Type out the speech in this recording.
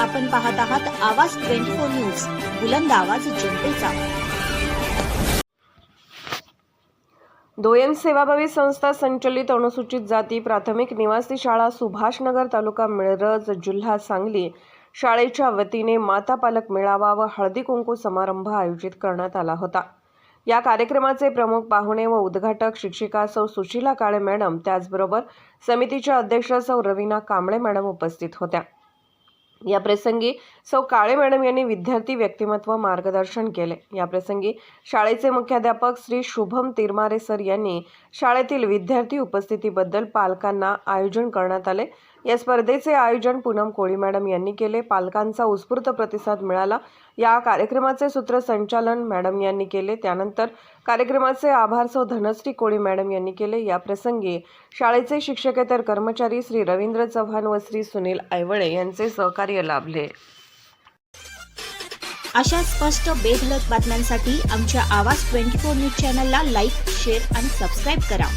आपण पाहत आहात आवाज ट्वेंटी फोर न्यूज. बुलंद आवाज जनतेचा. दोयम सेवाभावी संस्था संचलित अनुसूचित जाती प्राथमिक निवासी शाळा सुभाषनगर तालुका मिळरज जिल्हा सांगली शाळेच्या वतीने माता पालक मेळावा व हळदी कुंकू समारंभ आयोजित करण्यात आला होता. या कार्यक्रमाचे प्रमुख पाहुणे व उद्घाटक शिक्षिका सौ सुशीला काळे मॅडम त्याचबरोबर समितीच्या अध्यक्ष सौ रवीना कांबळे मॅडम उपस्थित होत्या. या प्रसंगी सौ काळे मॅडम यांनी विद्यार्थी व्यक्तिमत्व मार्गदर्शन केले. या प्रसंगी शाळेचे मुख्याध्यापक श्री शुभम तिरमारे सर यांनी शाळेतील विद्यार्थी उपस्थितीबद्दल पालकांना आयोजन करण्यात आले. या स्पर्धेचे आयोजन पूनम कोळी मॅडम यांनी केले. पालकांचा उत्स्फूर्त प्रतिसाद मिळाला. या कार्यक्रमाचे सूत्रसंचालन मॅडम यांनी केले. त्यानंतर कार्यक्रमाचे आभार सौ धनश्री कोळी मॅडम यांनी केले. या प्रसंगी शाळेचे शिक्षकेतर कर्मचारी श्री रवींद्र चव्हाण व श्री सुनील आयवळे यांचे सहकार्य लाभले. अशा स्पष्ट बेधडक बातम्यांसाठी आमच्या आवाज ट्वेंटी फोर न्यूज चॅनलला लाईक शेअर आणि सबस्क्राईब करा.